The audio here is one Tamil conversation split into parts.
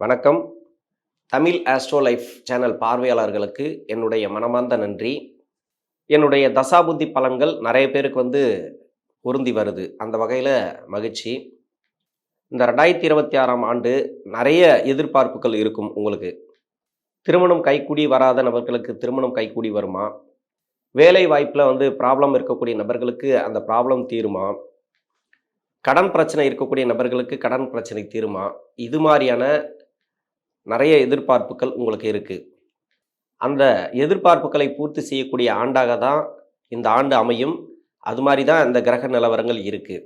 வணக்கம். தமிழ் ஆஸ்ட்ரோ லைஃப் சேனல் பார்வையாளர்களுக்கு என்னுடைய மனமார்ந்த நன்றி. என்னுடைய தசாபுத்தி பலன்கள் நிறைய பேருக்கு வந்து பொருந்தி வருது. அந்த வகையில் மகிழ்ச்சி. இந்த ரெண்டாயிரத்தி இருபத்தி ஆறாம் ஆண்டு நிறைய எதிர்பார்ப்புகள் இருக்கும் உங்களுக்கு. திருமணம் கைக்கூடி வராத நபர்களுக்கு திருமணம் கைக்கூடி வருமா? வேலை வாய்ப்பில் வந்து ப்ராப்ளம் இருக்கக்கூடிய நபர்களுக்கு அந்த ப்ராப்ளம் தீருமா? கடன் பிரச்சனை இருக்கக்கூடிய நபர்களுக்கு கடன் பிரச்சனை தீருமா? இது மாதிரியான நிறைய எதிர்பார்ப்புகள் உங்களுக்கு இருக்குது அந்த எதிர்பார்ப்புகளை பூர்த்தி செய்யக்கூடிய ஆண்டாக தான் இந்த ஆண்டு அமையும். அது மாதிரி தான் இந்த கிரக நிலவரங்கள் இருக்குது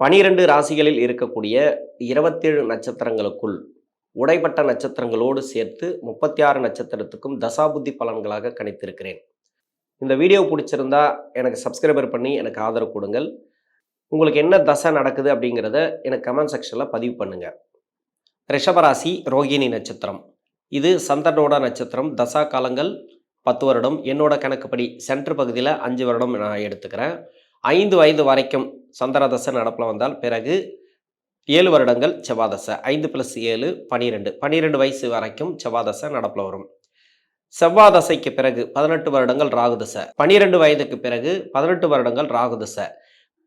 பனிரெண்டு ராசிகளில் இருக்கக்கூடிய இருபத்தேழு நட்சத்திரங்களுக்குள் உடைப்பட்ட நட்சத்திரங்களோடு சேர்த்து முப்பத்தி ஆறு நட்சத்திரத்துக்கும் தசாபுத்தி பலன்களாக கணித்திருக்கிறேன். இந்த வீடியோ பிடிச்சிருந்தா எனக்கு சப்ஸ்கிரைபர் பண்ணி எனக்கு ஆதரவு கொடுங்கள். உங்களுக்கு என்ன தசை நடக்குது அப்படிங்கிறத எனக்கு கமெண்ட் செக்ஷனில் பதிவு பண்ணுங்கள் ரிஷபராசி ரோகிணி நட்சத்திரம். இது சந்தனோட நட்சத்திரம். தசா காலங்கள் பத்து வருடம். என்னோட கணக்குப்படி சென்ட்ரு பகுதியில் அஞ்சு வருடம் நான் எடுத்துக்கிறேன். ஐந்து வயது வரைக்கும் சந்திரதசை நடப்பில் வந்தால் பிறகு ஏழு வருடங்கள் செவ்வாதசை ஐந்து ப்ளஸ் ஏழு பனிரெண்டு. பனிரெண்டு வயசு வரைக்கும் செவ்வாதசை நடப்பில் வரும். செவ்வாதசைக்கு பிறகு பதினெட்டு வருடங்கள் ராகுதசை பனிரெண்டு வயதுக்கு பிறகு பதினெட்டு வருடங்கள் ராகுதசை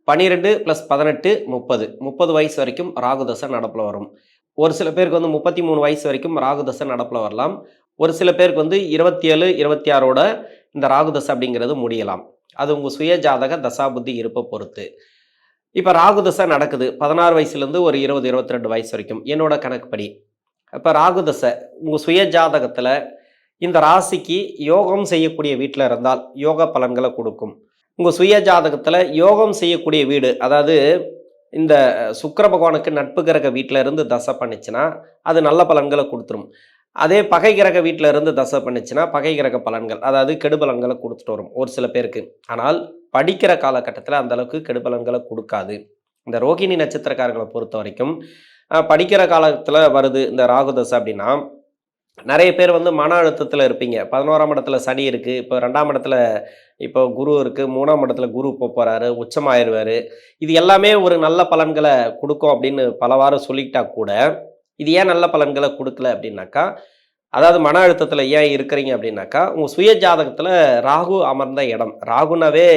பனிரெண்டு ப்ளஸ் பதினெட்டு முப்பது. முப்பது வயசு வரைக்கும் ராகுதசை நடப்பில் வரும். ஒரு சில பேருக்கு வந்து முப்பத்தி மூணு வயசு வரைக்கும் ராகுதசை நடப்பில் வரலாம். ஒரு சில பேருக்கு வந்து இருபத்தி ஏழு இருபத்தி ஆறோட இந்த ராகுதசை அப்படிங்கிறது முடியலாம். அது உங்கள் சுய ஜாதக தசாபுத்தி இருப்பை பொறுத்து. இப்போ ராகுதசை நடக்குது. பதினாறு வயசுலேருந்து ஒரு இருபது இருபத்தி ரெண்டு வயசு வரைக்கும். என்னோட கணக்குப்படி. இப்போ ராகுதசை உங்கள் சுய ஜாதகத்தில் இந்த ராசிக்கு யோகம் செய்யக்கூடிய வீட்டில் இருந்தால் யோக பலன்களை கொடுக்கும். உங்கள் சுய ஜாதகத்தில் யோகம் செய்யக்கூடிய வீடு அதாவது இந்த சுக்கர பகவானுக்கு நட்பு கிரக வீட்டில் இருந்து தசை பண்ணிச்சுன்னா அது நல்ல பலன்களை கொடுத்துரும். அதே பகை கிரக வீட்டில் இருந்து தசை பண்ணிச்சுன்னா பகை கிரக பலன்கள் அதாவது கெடுபலன்களை கொடுத்துட்டு வரும் ஒரு சில பேருக்கு. ஆனால் படிக்கிற காலகட்டத்தில் அந்த அளவுக்கு கெடுபலன்களை கொடுக்காது. இந்த ரோகிணி நட்சத்திரக்காரர்களை பொறுத்த வரைக்கும் படிக்கிற காலத்தில் வருது இந்த ராகு தசை அப்படின்னா நிறைய பேர் வந்து மன அழுத்தத்தில் இருப்பீங்க. பதினோராம் இடத்துல சனி இருக்குது இப்போ ரெண்டாம் இடத்துல இப்போ குரு இருக்குது மூணாம் இடத்துல குரு இப்போ போகிறாரு உச்சமாயிருவார். இது எல்லாமே ஒரு நல்ல பலன்களை கொடுக்கும் அப்படின்னு பலவாறு சொல்லிக்கிட்டா கூட இது ஏன் நல்ல பலன்களை கொடுக்கல அப்படின்னாக்கா அதாவது மன அழுத்தத்தில் ஏன் இருக்கிறீங்க அப்படின்னாக்கா உங்கள் சுய ஜாதகத்தில் ராகு அமர்ந்த இடம் ராகுனாவே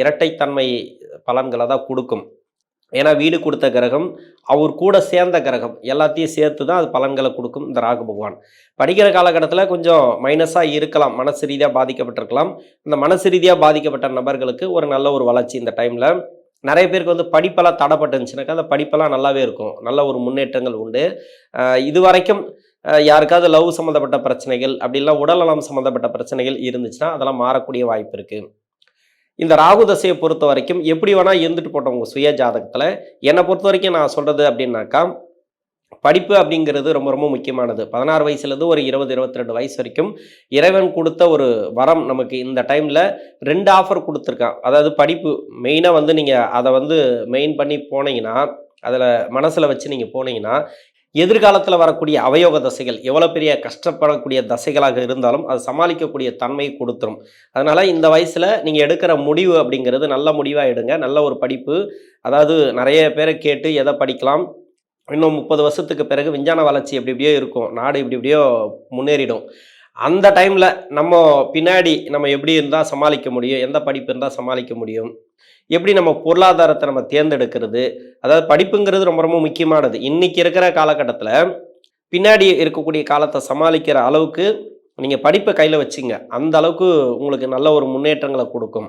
இரட்டைத்தன்மை பலன்களை தான் கொடுக்கும். ஏன்னா வீடு கொடுத்த கிரகம் அவர் கூட சேர்ந்த கிரகம் எல்லாத்தையும் சேர்த்து தான் அது பலன்களை கொடுக்கும் இந்த ராகு பகவான். படிக்கிற காலகட்டத்தில் கொஞ்சம் மைனஸாக இருக்கலாம் மனசு ரீதியாக பாதிக்கப்பட்டிருக்கலாம். இந்த மனசு ரீதியாக பாதிக்கப்பட்ட நபர்களுக்கு ஒரு நல்ல ஒரு வளர்ச்சி இந்த டைமில் நிறைய பேருக்கு வந்து படிப்பெல்லாம் தடைப்பட்டுருந்துச்சுனாக்கா அந்த படிப்பெல்லாம் நல்லாவே இருக்கும். நல்ல ஒரு முன்னேற்றங்கள் உண்டு. இது வரைக்கும் யாருக்காவது லவ் சம்மந்தப்பட்ட பிரச்சனைகள் அப்படிலாம் உடல்நலம் சம்மந்தப்பட்ட பிரச்சனைகள் இருந்துச்சுன்னா அதெல்லாம் மாறக்கூடிய வாய்ப்பு இருக்குது இந்த ராகு தசையை பொறுத்த வரைக்கும் எப்படி வேணால் இருந்துட்டு போட்டோம் உங்கள் சுய ஜாதகத்தில். என்னை பொறுத்த வரைக்கும் நான் சொல்கிறது அப்படின்னாக்கா படிப்பு அப்படிங்கிறது ரொம்ப ரொம்ப முக்கியமானது. பதினாறு வயசுலேருந்து ஒரு இருபது இருபத்தி ரெண்டு வயசு வரைக்கும் இறைவன் கொடுத்த ஒரு வரம் நமக்கு இந்த டைமில் ரெண்டு ஆஃபர் கொடுத்துருக்கான். அதாவது படிப்பு மெயினாக வந்து நீங்கள் அதை வந்து மெயின் பண்ணி போனீங்கன்னா அதில் மனசில் வச்சு நீங்கள் போனீங்கன்னா எதிர்காலத்தில் வரக்கூடிய அவயோக தசைகள் எவ்வளோ பெரிய கஷ்டப்படக்கூடிய தசைகளாக இருந்தாலும் அது சமாளிக்கக்கூடிய தன்மை கொடுத்துரும். அதனால் இந்த வயசில் நீங்கள் எடுக்கிற முடிவு அப்படிங்கிறது நல்ல முடிவாக எடுங்க. நல்ல ஒரு படிப்பு. அதாவது நிறைய பேரை கேட்டு எதை படிக்கலாம். இன்னும் முப்பது வருஷத்துக்கு பிறகு விஞ்ஞான வளர்ச்சி எப்படி இப்படியோ இருக்கும். நாடு இப்படி இப்படியோ முன்னேறிடும். அந்த டைமில் நம்ம பின்னாடி நம்ம எப்படி இருந்தால் சமாளிக்க முடியும்? எந்த படிப்பு இருந்தால் சமாளிக்க முடியும்? எப்படி நம்ம பொருளாதாரத்தை நம்ம தேர்ந்தெடுக்கிறது? அதாவது படிப்புங்கிறது ரொம்ப ரொம்ப முக்கியமானது. இன்றைக்கி இருக்கிற காலகட்டத்தில் பின்னாடி இருக்கக்கூடிய காலத்தை சமாளிக்கிற அளவுக்கு நீங்கள் படிப்பை கையில் வச்சுங்க. அந்த அளவுக்கு உங்களுக்கு நல்ல ஒரு முன்னேற்றங்களை கொடுக்கும்.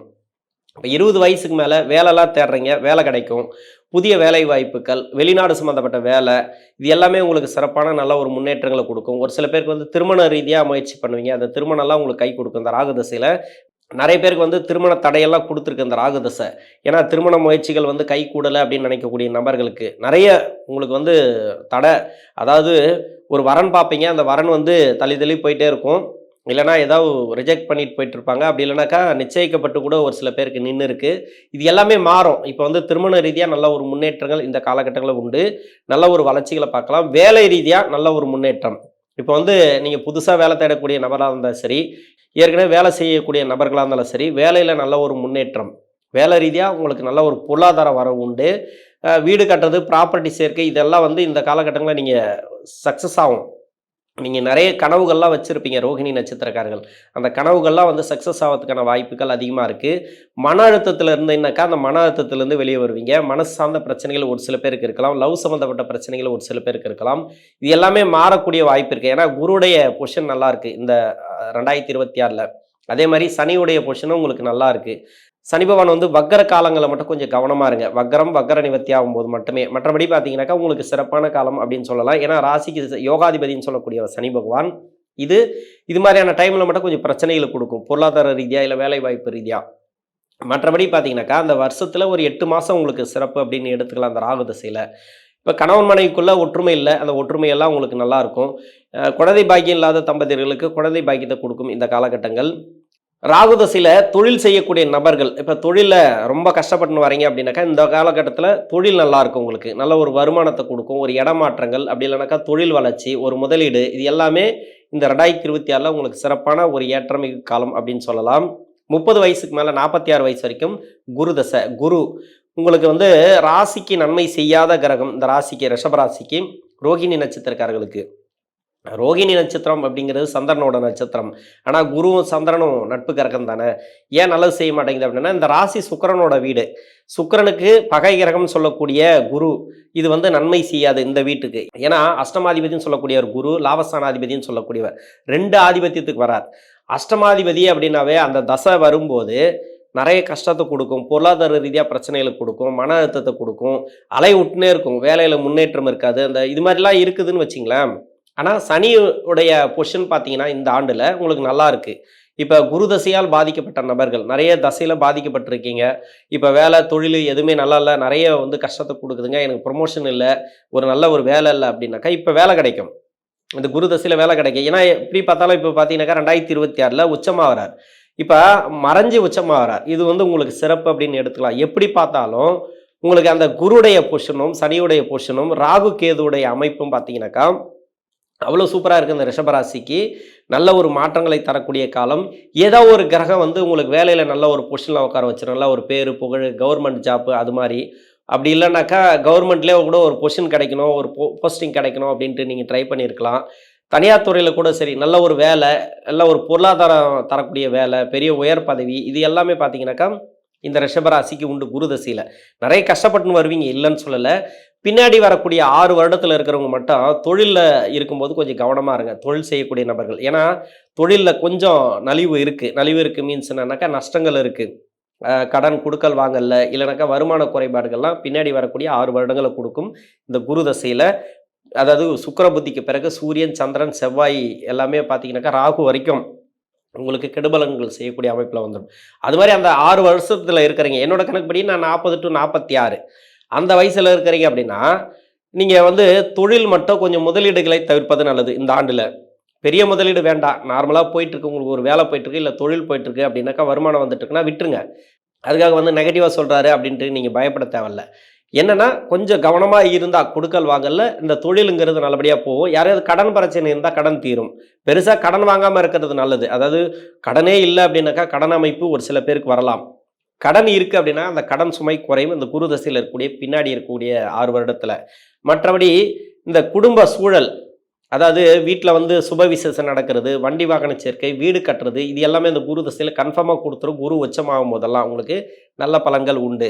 இருபது வயசுக்கு மேலே வேலைலாம் தேடுறீங்க வேலை கிடைக்கும். புதிய வேலை வாய்ப்புகள் வெளிநாடு சம்மந்தப்பட்ட வேலை இது எல்லாமே உங்களுக்கு சிறப்பான நல்ல ஒரு முன்னேற்றங்களை கொடுக்கும். ஒரு சில பேருக்கு வந்து திருமண ரீதியாக முயற்சி பண்ணுவீங்க அந்த திருமணம்லாம் உங்களுக்கு கை கொடுக்கும். இந்த ராகு தசையில் நிறைய பேருக்கு வந்து திருமண தடையெல்லாம் கொடுத்துருக்கு இந்த ராகு தசை. ஏன்னா திருமண முயற்சிகள் வந்து கை கூடலை அப்படின்னு நினைக்கக்கூடிய நபர்களுக்கு நிறைய உங்களுக்கு வந்து தடை. அதாவது ஒரு வரன் பார்ப்பீங்க அந்த வரன் வந்து தள்ளி தள்ளி போயிட்டே இருக்கும். இல்லைனா ஏதாவது ரிஜெக்ட் பண்ணிட்டு போயிட்டு இருப்பாங்க அப்படி இல்லைனாக்கா நிச்சயிக்கப்பட்டு கூட ஒரு சில பேருக்கு நின்று இருக்கு இது எல்லாமே மாறும். இப்போ வந்து திருமண ரீதியாக நல்ல ஒரு முன்னேற்றங்கள் இந்த காலகட்டங்களில் உண்டு. நல்ல ஒரு வளர்ச்சிகளை பார்க்கலாம். வேலை ரீதியாக நல்ல ஒரு முன்னேற்றம். இப்போ வந்து நீங்கள் புதுசாக வேலை தேடக்கூடிய நபராக இருந்தாலும் சரி ஏற்கனவே வேலை செய்யக்கூடிய நபர்களாக இருந்தாலும் சரி வேலையில் நல்ல ஒரு முன்னேற்றம். வேலை ரீதியாக உங்களுக்கு நல்ல ஒரு பொருளாதார வரவு உண்டு. வீடு கட்டுறது ப்ராப்பர்ட்டி சேர்க்கை இதெல்லாம் வந்து இந்த காலகட்டங்களில் நீங்கள் சக்ஸஸ் ஆகும். நீங்கள் நிறைய கனவுகள்லாம் வச்சுருப்பீங்க ரோஹிணி நட்சத்திரக்காரர்கள். அந்த கனவுகள்லாம் வந்து சக்ஸஸ் ஆகிறதுக்கான வாய்ப்புகள் அதிகமாக இருக்குது மன அழுத்தத்தில் இருந்தீங்கனாக்கா அந்த மன அழுத்தத்திலேருந்து வெளியே வருவீங்க. மனசு சார்ந்த பிரச்சனைகள் ஒரு சில பேருக்கு இருக்கலாம். லவ் சம்மந்தப்பட்ட பிரச்சனைகள் ஒரு சில பேருக்கு இருக்கலாம். இது எல்லாமே மாறக்கூடிய வாய்ப்பு இருக்குது ஏன்னா குருடைய பொஷன் நல்லாயிருக்கு இந்த ரெண்டாயிரத்தி இருபத்தி ஆறில். அதே மாதிரி சனியுடைய பொஷனும் உங்களுக்கு நல்லா இருக்குது சனி பகவான் வந்து வக்கர காலங்களில் மட்டும் கொஞ்சம் கவனமாக இருங்க. வக்கரம் வக்கர நிவர்த்தி ஆகும்போது மட்டுமே. மற்றபடி பார்த்தீங்கன்னாக்கா உங்களுக்கு சிறப்பான காலம் அப்படின்னு சொல்லலாம். ஏன்னா ராசிக்கு யோகாதிபதின்னு சொல்லக்கூடிய சனி பகவான் இது இது மாதிரியான டைமில் மட்டும் கொஞ்சம் பிரச்சனைகளை கொடுக்கும். பொருளாதார ரீதியாக இல்லை வேலை வாய்ப்பு ரீதியாக மற்றபடி பார்த்தீங்கன்னாக்கா அந்த வருஷத்தில் ஒரு எட்டு மாதம் உங்களுக்கு சிறப்பு அப்படின்னு எடுத்துக்கலாம் அந்த ராகு திசையில். இப்போ கணவன் மனைவிக்குள்ளே ஒற்றுமை இல்லை. அந்த ஒற்றுமையெல்லாம் உங்களுக்கு நல்லாயிருக்கும் குழந்தை பாக்கியம் இல்லாத தம்பதியர்களுக்கு குழந்தை பாக்கியத்தை கொடுக்கும் இந்த காலகட்டங்கள். ராகுதசையில் தொழில் செய்யக்கூடிய நபர்கள் இப்போ தொழிலில் ரொம்ப கஷ்டப்பட்டு வரீங்க அப்படின்னாக்கா இந்த காலகட்டத்தில் தொழில் நல்லா இருக்கும் உங்களுக்கு. நல்ல ஒரு வருமானத்தை கொடுக்கும் ஒரு இடமாற்றங்கள் அப்படி இல்லைனாக்கா தொழில் வளர்ச்சி ஒரு முதலீடு இது எல்லாமே இந்த ரெண்டாயிரத்தி இருபத்தி ஆறில் உங்களுக்கு சிறப்பான ஒரு ஏற்றமிகு காலம் அப்படின்னு சொல்லலாம். முப்பது வயசுக்கு மேலே நாற்பத்தி ஆறு வயசு வரைக்கும் குரு தசை குரு. உங்களுக்கு வந்து ராசிக்கு நன்மை செய்யாத கிரகம் இந்த ராசிக்கு ரிஷபராசிக்கு ரோகிணி நட்சத்திரக்காரர்களுக்கு. ரோகிணி நட்சத்திரம் அப்படிங்கிறது சந்திரனோட நட்சத்திரம். ஆனால் குருவும் சந்திரனும் நட்பு கிரகம் தானே. ஏன் நல்லது செய்ய மாட்டேங்குது அப்படின்னா இந்த ராசி சுக்கிரனோட வீடு. சுக்கரனுக்கு பகை கிரகம் சொல்லக்கூடிய குரு இது வந்து நன்மை செய்யாது இந்த வீட்டுக்கு. ஏன்னா அஷ்டமாதிபதினு சொல்லக்கூடியவர் குரு லாபஸ்தானாதிபதினு சொல்லக்கூடியவர். ரெண்டு ஆதிபத்தியத்துக்கு வரார். அஷ்டமாதிபதி அப்படின்னாவே அந்த தசை வரும்போது நிறைய கஷ்டத்தை கொடுக்கும். பொருளாதார ரீதியாக பிரச்சனைகளை கொடுக்கும். மன அழுத்தத்தை கொடுக்கும். அலை விட்டுனே இருக்கும். வேலையில் முன்னேற்றம் இருக்காது. அந்த இது மாதிரிலாம் இருக்குதுன்னு வச்சிங்களேன். ஆனால் சனியுடைய பொஷன் பார்த்தீங்கன்னா இந்த ஆண்டில் உங்களுக்கு நல்லா இருக்குது இப்போ குரு தசையால் பாதிக்கப்பட்ட நபர்கள் நிறைய தசையில் பாதிக்கப்பட்டிருக்கீங்க. இப்போ வேலை தொழில் எதுவுமே நல்லா இல்லை நிறைய வந்து கஷ்டத்தை கொடுக்குதுங்க. எனக்கு ப்ரொமோஷன் இல்லை ஒரு நல்ல ஒரு வேலை இல்லை அப்படின்னாக்கா இப்போ வேலை கிடைக்கும். இந்த குரு தசையில் வேலை கிடைக்கும். ஏன்னா எப்படி பார்த்தாலும் இப்போ பார்த்தீங்கன்னாக்கா ரெண்டாயிரத்தி இருபத்தி ஆறில் உச்சமாக வரார் இப்போ மறைஞ்சு உச்சமாக வரார் இது வந்து உங்களுக்கு சிறப்பு அப்படின்னு எடுத்துக்கலாம். எப்படி பார்த்தாலும் உங்களுக்கு அந்த குருடைய பொஷனும் சனியுடைய பொஷனும் ராகு கேதுவுடைய அமைப்பும் பார்த்தீங்கன்னாக்கா அவ்வளோ சூப்பராக இருக்குது இந்த ரிஷபராசிக்கு. நல்ல ஒரு மாற்றங்களை தரக்கூடிய காலம். ஏதோ ஒரு கிரகம் வந்து உங்களுக்கு வேலையில் நல்ல ஒரு பொசிஷனில் உட்கார வச்சிடும் நல்ல ஒரு பேர் புகழ் கவர்மெண்ட் ஜாப்பு அது மாதிரி. அப்படி இல்லைனாக்கா கவர்மெண்ட்லேயே கூட ஒரு பொசிஷன் கிடைக்கணும் ஒரு போ போஸ்டிங் கிடைக்கணும் அப்படின்ட்டு நீங்கள் ட்ரை பண்ணியிருக்கலாம். தனியார் துறையில் கூட சரி நல்ல ஒரு வேலை நல்ல ஒரு பொருளாதாரம் தரக்கூடிய வேலை பெரிய உயர் பதவி இது எல்லாமே பார்த்தீங்கன்னாக்கா இந்த ரிஷபராசிக்கு உண்டு குருதசியில் நிறைய கஷ்டப்பட்டுன்னு வருவீங்க இல்லைன்னு சொல்லலை. பின்னாடி வரக்கூடிய ஆறு வருடத்தில் இருக்கிறவங்க மட்டும் தொழிலில் இருக்கும்போது கொஞ்சம் கவனமாக இருங்க. தொழில் செய்யக்கூடிய நபர்கள். ஏன்னா தொழிலில் கொஞ்சம் நலிவு இருக்குது நலிவு இருக்குது மீன்ஸ் என்னன்னாக்கா நஷ்டங்கள் இருக்குது கடன் கொடுக்கல் வாங்கல இல்லைனாக்கா வருமான குறைபாடுகள்லாம் பின்னாடி வரக்கூடிய ஆறு வருடங்களை கொடுக்கும் இந்த குரு தசையில். அதாவது சுக்கர புத்திக்கு பிறகு சூரியன் சந்திரன் செவ்வாய் எல்லாமே பார்த்தீங்கன்னாக்கா ராகு வரைக்கும் உங்களுக்கு கெடுபலன்கள் செய்யக்கூடிய அமைப்பில் வந்துடும். அது மாதிரி அந்த ஆறு வருஷத்தில் இருக்கிறீங்க. என்னோட கணக்குப்படி நான் நாற்பது டு நாற்பத்தி ஆறு. அந்த வயசில் இருக்கிறீங்க அப்படின்னா நீங்கள் வந்து தொழில் மட்டும் கொஞ்சம் முதலீடுகளை தவிர்ப்பது நல்லது இந்த ஆண்டில். பெரிய முதலீடு வேண்டாம். நார்மலாக போயிட்டுருக்கு உங்களுக்கு ஒரு வேலை போயிட்டுருக்கு இல்லை தொழில் போயிட்டுருக்கு அப்படின்னாக்கா வருமானம் வந்துட்டு இருக்குன்னா விட்டுருங்க. அதுக்காக வந்து நெகட்டிவாக சொல்கிறாரு அப்படின்ட்டு நீங்கள் பயப்பட தேவையில்ல. என்னென்னா கொஞ்சம் கவனமாக இருந்தால் கொடுக்கல் வாங்கல இந்த தொழிலுங்கிறது நல்லபடியாக போகும். யாரையாவது கடன் பிரச்சனை இருந்தால் கடன் தீரும். பெருசாக கடன் வாங்காமல் இருக்கிறது நல்லது. அதாவது கடனே இல்லை அப்படின்னாக்கா கடன் அமைப்பு ஒரு சில பேருக்கு வரலாம். கடன் இருக்குது அப்படின்னா அந்த கடன் சுமை குறையும். இந்த குரு தசையில் இருக்கக்கூடிய பின்னாடி இருக்கக்கூடிய ஆறு வருடத்தில். மற்றபடி இந்த குடும்ப சூழல் அதாவது வீட்டில் வந்து சுப விசேஷம் நடக்கிறது வண்டி வாகன சேர்க்கை வீடு கட்டுறது இது எல்லாமே இந்த குரு தசையில் கன்ஃபார்மாக கொடுத்துரும். குரு உச்சமாகும் போதெல்லாம் உங்களுக்கு நல்ல பலன்கள் உண்டு.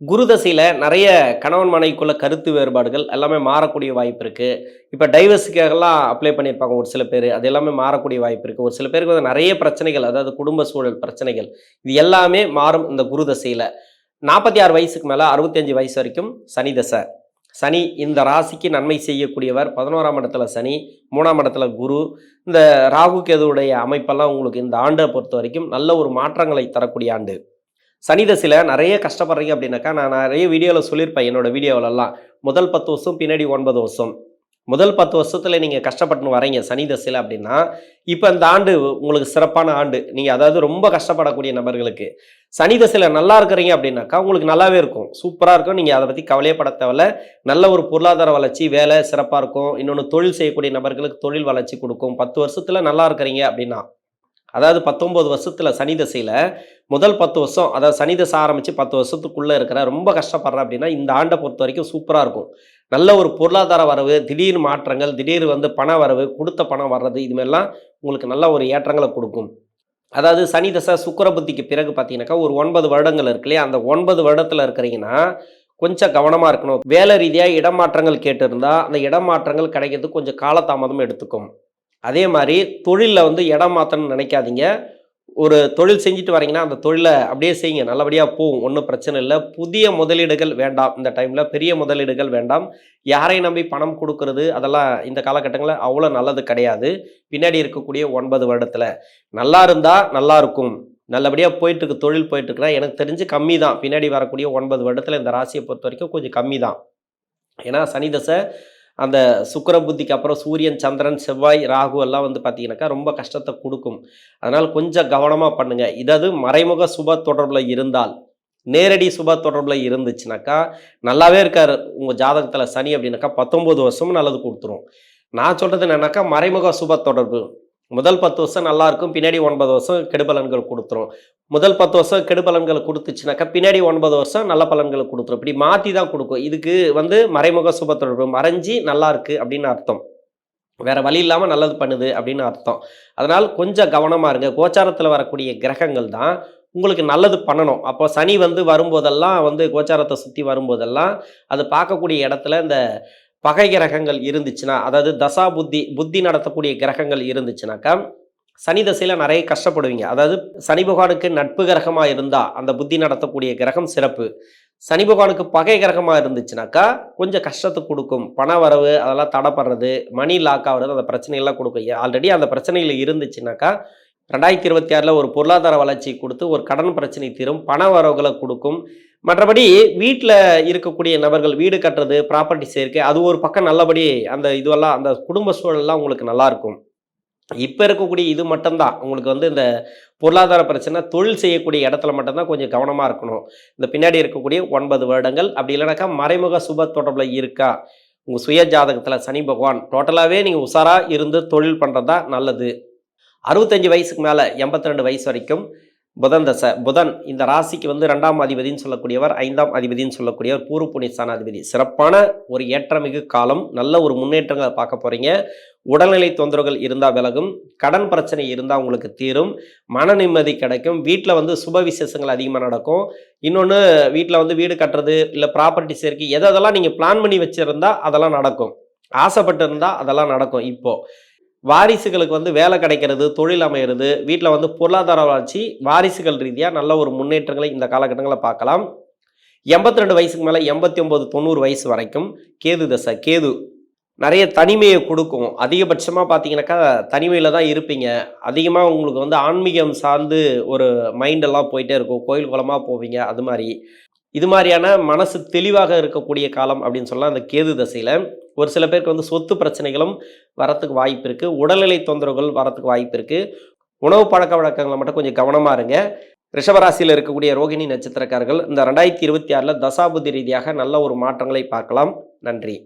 குரு தசையில் நிறைய கணவன் மனைவிக்குள்ள கருத்து வேறுபாடுகள் எல்லாமே மாறக்கூடிய வாய்ப்பு இருக்குது இப்போ டைவர்ஸுக்காகலாம் அப்ளை பண்ணியிருப்பாங்க ஒரு சில பேர். அது எல்லாமே மாறக்கூடிய வாய்ப்பு இருக்குது ஒரு சில பேருக்கு வந்து நிறைய பிரச்சனைகள் அதாவது குடும்ப சூழல் பிரச்சனைகள் இது எல்லாமே மாறும் இந்த குரு தசையில். நாற்பத்தி ஆறு வயசுக்கு மேலே அறுபத்தஞ்சு வயசு வரைக்கும் சனி தசை. சனி இந்த ராசிக்கு நன்மை செய்யக்கூடியவர். பதினோராம் இடத்துல சனி மூணாம் இடத்துல குரு. இந்த ராகு கேதுவுடைய அமைப்பெல்லாம் உங்களுக்கு இந்த ஆண்டை பொறுத்த வரைக்கும் நல்ல ஒரு மாற்றங்களை தரக்கூடிய ஆண்டு. சனி தசையில் நிறைய கஷ்டப்படுறீங்க அப்படின்னாக்கா நான் நிறைய வீடியோவில் சொல்லியிருப்பேன் என்னோட வீடியோவிலலாம் முதல் பத்து வருஷம் பின்னாடி ஒன்பது வருஷம். முதல் பத்து வருஷத்தில் நீங்கள் கஷ்டப்பட்டு வரீங்க சனி தசையில் அப்படின்னா இப்போ இந்த ஆண்டு உங்களுக்கு சிறப்பான ஆண்டு. நீங்கள் அதாவது ரொம்ப கஷ்டப்படக்கூடிய நபர்களுக்கு. சனி தசையில் நல்லா இருக்கிறீங்க அப்படின்னாக்கா உங்களுக்கு நல்லாவே இருக்கும். சூப்பராக இருக்கும். நீங்கள் அதை பற்றி கவலையப்பட தேவையில்ல. நல்ல ஒரு பொருளாதார வளர்ச்சி வேலை சிறப்பாக இருக்கும். இன்னொன்று தொழில் செய்யக்கூடிய நபர்களுக்கு தொழில் வளர்ச்சி கொடுக்கும். பத்து வருஷத்தில் நல்லா இருக்கிறீங்க அப்படின்னா அதாவது பத்தொம்போது வருஷத்தில் சனி தசையில் முதல் பத்து வருஷம் அதாவது சனி தசை ஆரம்பித்து பத்து வருஷத்துக்குள்ளே இருக்கிற ரொம்ப கஷ்டப்படுறேன் அப்படின்னா இந்த ஆண்டை பொறுத்த வரைக்கும் சூப்பராக இருக்கும். நல்ல ஒரு பொருளாதார வரவு திடீர் மாற்றங்கள் திடீர் வந்து பண வரவு கொடுத்த பணம் வர்றது இதுமாரிலாம் உங்களுக்கு நல்ல ஒரு ஏற்றங்களை கொடுக்கும். அதாவது சனி தசை சுக்கிர புத்திக்கு பிறகு பார்த்தீங்கன்னாக்கா ஒரு ஒன்பது வருடங்கள் இருக்கு இல்லையா? அந்த ஒன்பது வருடத்தில் இருக்கிறீங்கன்னா கொஞ்சம் கவனமாக இருக்கணும். வேலை ரீதியாக இடமாற்றங்கள் கேட்டிருந்தால் அந்த இடமாற்றங்கள் கிடைக்கிறதுக்கு கொஞ்சம் காலதாமதம் எடுத்துக்கும். அதே மாதிரி தொழிலில் வந்து இடம் மாற்றணும்னு நினைக்காதீங்க. ஒரு தொழில் செஞ்சுட்டு வரீங்கன்னா அந்த தொழிலை அப்படியே செய்யுங்க. நல்லபடியாக போகும். ஒன்றும் பிரச்சனை இல்லை. புதிய முதலீடுகள் வேண்டாம். இந்த டைமில் பெரிய முதலீடுகள் வேண்டாம். யாரையும் நம்பி பணம் கொடுக்கறது அதெல்லாம் இந்த காலகட்டங்களில் அவ்வளோ நல்லது கிடையாது. பின்னாடி இருக்கக்கூடிய ஒன்பது வருடத்தில். நல்லா இருந்தால் நல்லா இருக்கும். நல்லபடியாக போயிட்டுருக்கு. தொழில் போயிட்டுருக்குன்னா எனக்கு தெரிஞ்சு கம்மி தான். பின்னாடி வரக்கூடிய ஒன்பது வருடத்தில் இந்த ராசியை பொறுத்த வரைக்கும் கொஞ்சம் கம்மி தான். ஏன்னா சனி தசை அந்த சுக்கிர புத்திக்கு அப்புறம் சூரியன் சந்திரன் செவ்வாய் ராகு எல்லாம் வந்து பார்த்தீங்கன்னாக்கா ரொம்ப கஷ்டத்தை கொடுக்கும். அதனால் கொஞ்சம் கவனமாக பண்ணுங்கள் இதாவது மறைமுக சுப தொடர்பில் இருந்தால் நேரடி சுப தொடர்பில் இருந்துச்சுனாக்கா நல்லாவே இருக்கார். உங்கள் ஜாதகத்தில் சனி அப்படின்னாக்கா பத்தொம்போது வருஷமும் நல்லது கொடுத்துரும். நான் சொல்கிறது என்னன்னாக்கா மறைமுக சுப தொடர்பு. முதல் பத்து வருஷம் நல்லா இருக்கும் பின்னாடி ஒன்பது வருஷம் கெடுபலன்கள் கொடுத்துரும். முதல் பத்து வருஷம் கெடுபலன்கள் கொடுத்துச்சுனாக்கா பின்னாடி ஒன்பது வருஷம் நல்ல பலன்களை கொடுத்துரும். இப்படி மாற்றி தான் கொடுக்கும். இதுக்கு வந்து மறைமுக சுப தொடர்பு மறைஞ்சி நல்லா இருக்கு அப்படின்னு அர்த்தம். வேற வழி இல்லாமல் நல்லது பண்ணுது அப்படின்னு அர்த்தம். அதனால் கொஞ்சம் கவனமாக இருங்க. கோச்சாரத்தில் வரக்கூடிய கிரகங்கள் தான் உங்களுக்கு நல்லது பண்ணணும். அப்போ சனி வந்து வரும்போதெல்லாம் வந்து கோச்சாரத்தை சுற்றி வரும்போதெல்லாம் அது பார்க்கக்கூடிய இடத்துல இந்த பகை கிரகங்கள் இருந்துச்சுன்னா அதாவது தசா புத்தி புத்தி நடத்தக்கூடிய கிரகங்கள் இருந்துச்சுனாக்கா சனி தசையில் நிறைய கஷ்டப்படுவீங்க. அதாவது சனி பகவானுக்கு நட்பு கிரகமாக இருந்தால் அந்த புத்தி நடத்தக்கூடிய கிரகம் சிறப்பு. சனி பகவானுக்கு பகை கிரகமாக இருந்துச்சுனாக்கா கொஞ்சம் கஷ்டத்தை கொடுக்கும். பண வரவு அதெல்லாம் தடைப்படுறது மணி லாக் ஆகிறது அந்த பிரச்சனைகள்லாம் கொடுக்கும். ஆல்ரெடி அந்த பிரச்சனைகள் இருந்துச்சுனாக்கா ரெண்டாயிரத்தி இருபத்தி ஆறில் ஒரு பொருளாதார வளர்ச்சி கொடுத்து ஒரு கடன் பிரச்சனை தீரும் பண வரவுகளை கொடுக்கும். மற்றபடி வீட்டில் இருக்கக்கூடிய நபர்கள் வீடு கட்டுறது ப்ராப்பர்ட்டி சேர்க்கை அது ஒரு பக்கம் நல்லபடி அந்த இதுவெல்லாம் அந்த குடும்ப சூழல்லாம் உங்களுக்கு நல்லாயிருக்கும் இப்போ இருக்கக்கூடிய இது மட்டும்தான். உங்களுக்கு வந்து இந்த பொருளாதார பிரச்சனை தொழில் செய்யக்கூடிய இடத்துல மட்டும்தான் கொஞ்சம் கவனமாக இருக்கணும். இந்த பின்னாடி இருக்கக்கூடிய ஒன்பது வருடங்கள் அப்படி இல்லைனாக்கா மறைமுக சுப தொடர்பில் இருக்கா? உங்கள் சுய ஜாதகத்தில் சனி பகவான் டோட்டலாகவே நீங்கள் உஷாராக இருந்து தொழில் பண்ணுறது தான் நல்லது. அறுபத்தஞ்சு வயசுக்கு மேலே எண்பத்தி ரெண்டு வயசு வரைக்கும் புதன் தசை புதன் இந்த ராசிக்கு வந்து ரெண்டாம் அதிபதின்னு சொல்லக்கூடியவர் ஐந்தாம் அதிபதின்னு சொல்லக்கூடியவர் பூர்வ புனிஸ்தான அதிபதி. சிறப்பான ஒரு ஏற்றமிகு காலம் நல்ல ஒரு முன்னேற்றங்களை பார்க்க போகிறீங்க உடல்நிலை தொந்தரவுகள் இருந்தால் விலகும் கடன் பிரச்சனை இருந்தால் உங்களுக்கு தீரும் மன நிம்மதி கிடைக்கும் வீட்டில் வந்து சுப விசேஷங்கள் அதிகமாக நடக்கும். இன்னொன்று வீட்டில் வந்து வீடு கட்டுறது இல்லை ப்ராப்பர்ட்டி சேர்க்கை எதெல்லாம் அதெல்லாம் நீங்கள் பிளான் பண்ணி வச்சுருந்தா அதெல்லாம் நடக்கும். ஆசைப்பட்டு இருந்தால் அதெல்லாம் நடக்கும் இப்போது வாரிசுகளுக்கு வந்து வேலை கிடைக்கிறது தொழில் அமையிறது வீட்டில் வந்து பொருளாதார வளர்ச்சி வாரிசுகள் ரீதியாக நல்ல ஒரு முன்னேற்றங்களை இந்த காலகட்டங்களில் பார்க்கலாம். எண்பத்தி ரெண்டு வயசுக்கு மேலே எண்பத்தி ஒம்பது தொண்ணூறு வயசு வரைக்கும் கேது தசை கேது நிறைய தனிமையை கொடுக்கும். அதிகபட்சமாக பார்த்தீங்கன்னாக்கா தனிமையில் தான் இருப்பீங்க. அதிகமாக உங்களுக்கு வந்து ஆன்மீகம் சார்ந்து ஒரு மைண்டெல்லாம் போயிட்டே இருக்கும். கோயில் குளமாக போவீங்க அது மாதிரி. இது மாதிரியான மனசு தெளிவாக இருக்கக்கூடிய காலம் அப்படின்னு சொல்லலாம் அந்த கேது தசையில். ஒரு சில பேருக்கு வந்து சொத்து பிரச்சனைகளும் வரத்துக்கு வாய்ப்பு இருக்குது உடல்நிலை தொந்தரவுகள் வரத்துக்கு வாய்ப்பு இருக்குது உணவு பழக்க வழக்கங்களை மட்டும் கொஞ்சம் கவனமாக இருங்க. ரிஷபராசியில் இருக்கக்கூடிய ரோகிணி நட்சத்திரக்காரர்கள் இந்த ரெண்டாயிரத்தி இருபத்தி ஆறில் தசாபுதி ரீதியாக நல்ல ஒரு மாற்றங்களை பார்க்கலாம். நன்றி.